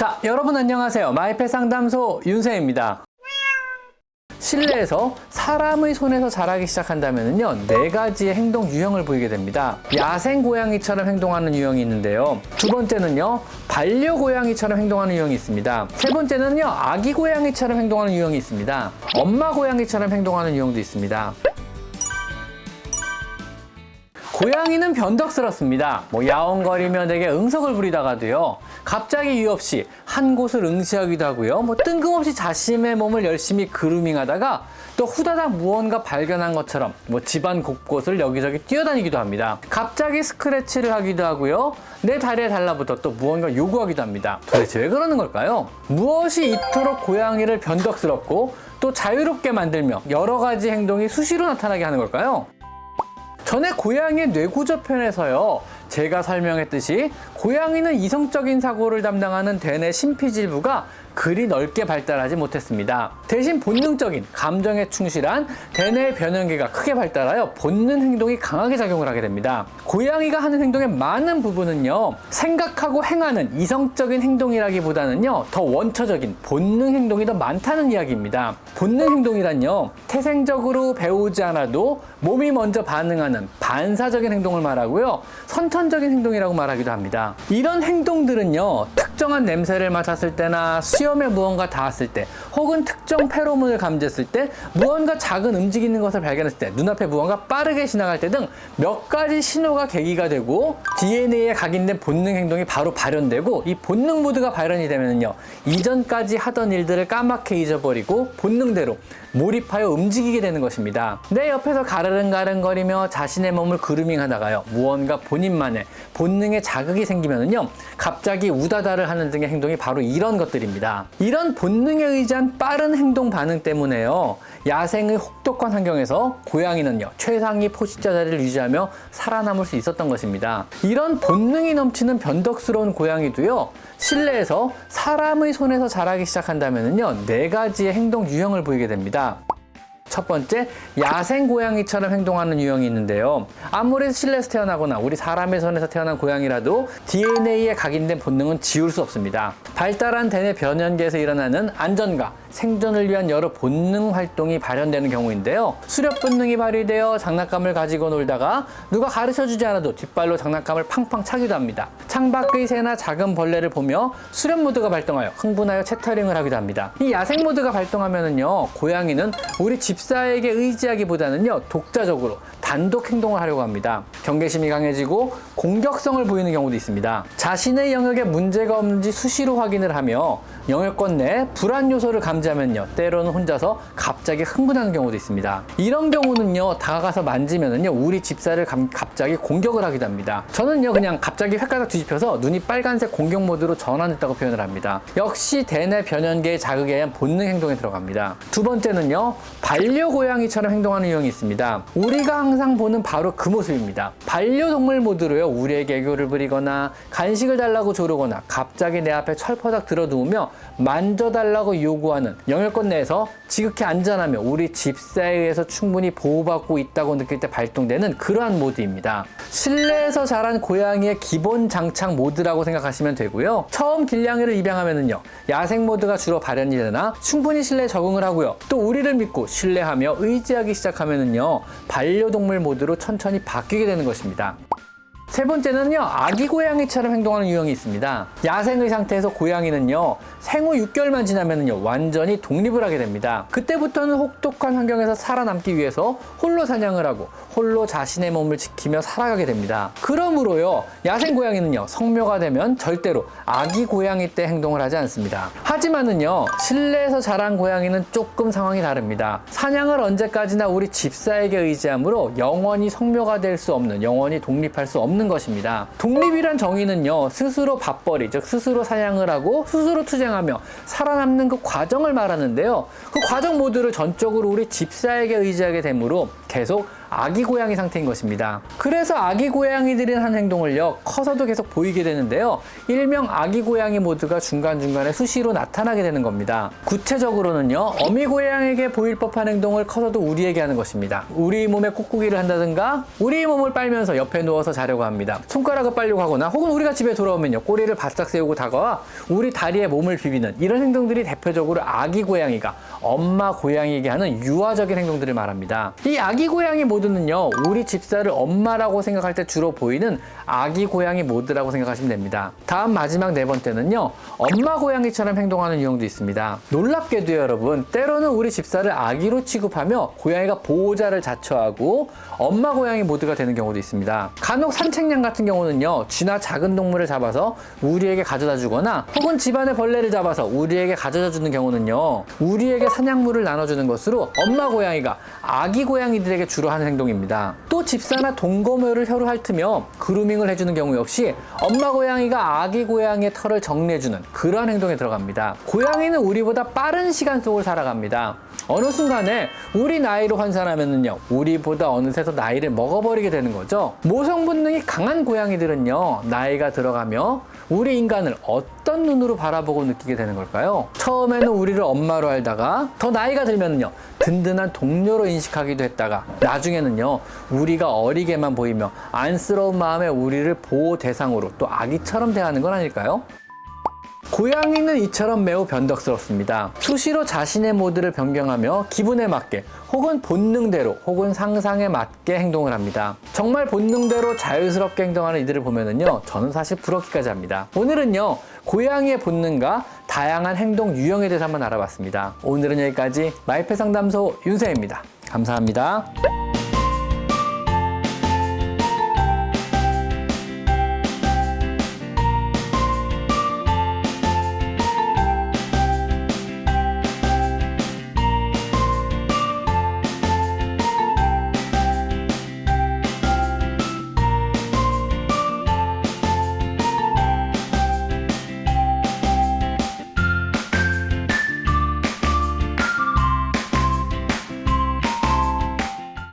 자, 여러분 안녕하세요. 마이펫 상담소 윤세입니다. 실내에서 사람의 손에서 자라기 시작한다면요, 네 가지의 행동 유형을 보이게 됩니다. 야생 고양이처럼 행동하는 유형이 있는데요. 두 번째는요, 반려 고양이처럼 행동하는 유형이 있습니다. 세 번째는요, 아기 고양이처럼 행동하는 유형이 있습니다. 엄마 고양이처럼 행동하는 유형도 있습니다. 고양이는 변덕스럽습니다. 뭐 야옹거리며 내게 응석을 부리다가도요. 갑자기 이유 없이 한 곳을 응시하기도 하고요. 뭐 뜬금없이 자신의 몸을 열심히 그루밍하다가 또 후다닥 무언가 발견한 것처럼 뭐 집안 곳곳을 여기저기 뛰어다니기도 합니다. 갑자기 스크래치를 하기도 하고요. 내 다리에 달라붙어 또 무언가 요구하기도 합니다. 도대체 왜 그러는 걸까요? 무엇이 이토록 고양이를 변덕스럽고 또 자유롭게 만들며 여러 가지 행동이 수시로 나타나게 하는 걸까요? 전에 고양이의 뇌구조 편에서요. 제가 설명했듯이 고양이는 이성적인 사고를 담당하는 대뇌 심피질부가 그리 넓게 발달하지 못했습니다. 대신 본능적인 감정에 충실한 대뇌 변형계가 크게 발달하여 본능 행동이 강하게 작용을 하게 됩니다. 고양이가 하는 행동의 많은 부분은요, 생각하고 행하는 이성적인 행동이라기보다는요, 더 원초적인 본능 행동이 더 많다는 이야기입니다. 본능 행동이란요, 태생적으로 배우지 않아도 몸이 먼저 반응하는 반사적인 행동을 말하고요, 선천 적인 행동이라고 말하기도 합니다. 이런 행동들은요, 특정한 냄새를 맡았을 때나 수염에 무언가 닿았을 때, 혹은 특정 페로몬을 감지했을 때, 무언가 작은 움직이는 것을 발견했을 때, 눈앞에 무언가 빠르게 지나갈 때 등 몇 가지 신호가 계기가 되고 DNA에 각인된 본능 행동이 바로 발현되고 이 본능 모드가 발현이 되면요 이전까지 하던 일들을 까맣게 잊어버리고 본능대로 몰입하여 움직이게 되는 것입니다. 내 옆에서 가르릉가릉거리며 자신의 몸을 그루밍하다가요 무언가 본인만 의 본능에 자극이 생기면은요 갑자기 우다다를 하는 등의 행동이 바로 이런 것들입니다. 이런 본능에 의지한 빠른 행동 반응 때문에요 야생의 혹독한 환경에서 고양이는요 최상위 포식자 자리를 유지하며 살아남을 수 있었던 것입니다. 이런 본능이 넘치는 변덕스러운 고양이도요 실내에서 사람의 손에서 자라기 시작한다면요 네 가지의 행동 유형을 보이게 됩니다. 첫 번째, 야생 고양이처럼 행동하는 유형이 있는데요. 아무리 실내에서 태어나거나 우리 사람의 손에서 태어난 고양이라도 DNA에 각인된 본능은 지울 수 없습니다. 발달한 대뇌 변연계에서 일어나는 안전과 생존을 위한 여러 본능 활동이 발현되는 경우인데요. 수렵 본능이 발휘되어 장난감을 가지고 놀다가 누가 가르쳐 주지 않아도 뒷발로 장난감을 팡팡 차기도 합니다. 창밖의 새나 작은 벌레를 보며 수렵 모드가 발동하여 흥분하여 채터링을 하기도 합니다. 이 야생 모드가 발동하면은요, 고양이는 우리 집 사에게 의지하기보다는요, 독자적으로 단독 행동을 하려고 합니다. 경계심이 강해지고 공격성을 보이는 경우도 있습니다. 자신의 영역에 문제가 없는지 수시로 확인을 하며 영역권 내 불안 요소를 감지하면요, 때로는 혼자서 갑자기 흥분하는 경우도 있습니다. 이런 경우는요, 다가가서 만지면은요, 우리 집사를 감- 갑자기 공격을 하기도 합니다. 저는요, 그냥 갑자기 획가닥 뒤집혀서 눈이 빨간색 공격 모드로 전환했다고 표현을 합니다. 역시 대뇌 변연계의 자극에 의한 본능 행동에 들어갑니다. 두 번째는요, 반려고양이처럼 행동하는 유형이 있습니다. 우리가 항상 보는 바로 그 모습입니다. 반려동물 모드로요, 우리에게 애교를 부리거나 간식을 달라고 조르거나 갑자기 내 앞에 철퍼닥 들어 누우며 만져달라고 요구하는 영역권 내에서 지극히 안전하며 우리 집사에 의해서 충분히 보호받고 있다고 느낄 때 발동되는 그러한 모드입니다. 실내에서 자란 고양이의 기본 장착 모드라고 생각하시면 되고요. 처음 길냥이를 입양하면은요, 야생 모드가 주로 발현이 되나 충분히 실내에 적응을 하고요. 또 우리를 믿고 신뢰하며 의지하기 시작하면은요, 반려동물 모드로 천천히 바뀌게 되는 것입니다. 세 번째는요, 아기 고양이처럼 행동하는 유형이 있습니다. 야생의 상태에서 고양이는요, 생후 6개월만 지나면요, 완전히 독립을 하게 됩니다. 그때부터는 혹독한 환경에서 살아남기 위해서 홀로 사냥을 하고, 홀로 자신의 몸을 지키며 살아가게 됩니다. 그러므로요, 야생 고양이는요, 성묘가 되면 절대로 아기 고양이 때 행동을 하지 않습니다. 하지만은요, 실내에서 자란 고양이는 조금 상황이 다릅니다. 사냥을 언제까지나 우리 집사에게 의지하므로 영원히 성묘가 될 수 없는, 영원히 독립할 수 없는 것입니다. 독립이란 정의는요, 스스로 밥벌이, 즉 스스로 사냥을 하고 스스로 투쟁하며 살아남는 그 과정을 말하는데요. 그 과정 모두를 전적으로 우리 집사에게 의지하게 되므로 계속 아기 고양이 상태인 것입니다. 그래서 아기 고양이들이 하는 행동을요, 커서도 계속 보이게 되는데요. 일명 아기 고양이 모드가 중간중간에 수시로 나타나게 되는 겁니다. 구체적으로는요, 어미 고양이에게 보일 법한 행동을 커서도 우리에게 하는 것입니다. 우리 몸에 꾹꾹이를 한다든가, 우리 몸을 빨면서 옆에 누워서 자려고 합니다. 손가락을 빨려고 하거나, 혹은 우리가 집에 돌아오면요, 꼬리를 바짝 세우고 다가와 우리 다리에 몸을 비비는 이런 행동들이 대표적으로 아기 고양이가 엄마 고양이에게 하는 유아적인 행동들을 말합니다. 이 아기 고양이 모드 는요, 우리 집사를 엄마라고 생각할 때 주로 보이는 아기 고양이 모드라고 생각하시면 됩니다. 다음 마지막 네 번째는요, 엄마 고양이처럼 행동하는 유형도 있습니다. 놀랍게도 여러분, 때로는 우리 집사를 아기로 취급하며 고양이가 보호자를 자처하고 엄마 고양이 모드가 되는 경우도 있습니다. 간혹 산책량 같은 경우는요, 쥐나 작은 동물을 잡아서 우리에게 가져다 주거나 혹은 집안의 벌레를 잡아서 우리에게 가져다 주는 경우는요, 우리에게 사냥물을 나눠주는 것으로 엄마 고양이가 아기 고양이들에게 주로 하는 행동입니다. 또 집사나 동거묘를 혀로 핥으며 그루밍을 해주는 경우 역시 엄마 고양이가 아기 고양이의 털을 정리해주는 그러한 행동에 들어갑니다. 고양이는 우리보다 빠른 시간 속을 살아갑니다. 어느 순간에 우리 나이로 환산하면은요, 우리보다 어느새 더 나이를 먹어버리게 되는 거죠. 모성 본능이 강한 고양이들은요, 나이가 들어가며 우리 인간을 어떤 눈으로 바라보고 느끼게 되는 걸까요? 처음에는 우리를 엄마로 알다가 더 나이가 들면요, 든든한 동료로 인식하기도 했다가 나중에는요, 우리가 어리게만 보이며 안쓰러운 마음에 우리를 보호 대상으로 또 아기처럼 대하는 건 아닐까요? 고양이는 이처럼 매우 변덕스럽습니다. 수시로 자신의 모드를 변경하며 기분에 맞게 혹은 본능대로 혹은 상상에 맞게 행동을 합니다. 정말 본능대로 자유스럽게 행동하는 이들을 보면은요, 저는 사실 부럽기까지 합니다. 오늘은요, 고양이의 본능과 다양한 행동 유형에 대해서 한번 알아봤습니다. 오늘은 여기까지 마이페 상담소 윤세입니다. 감사합니다.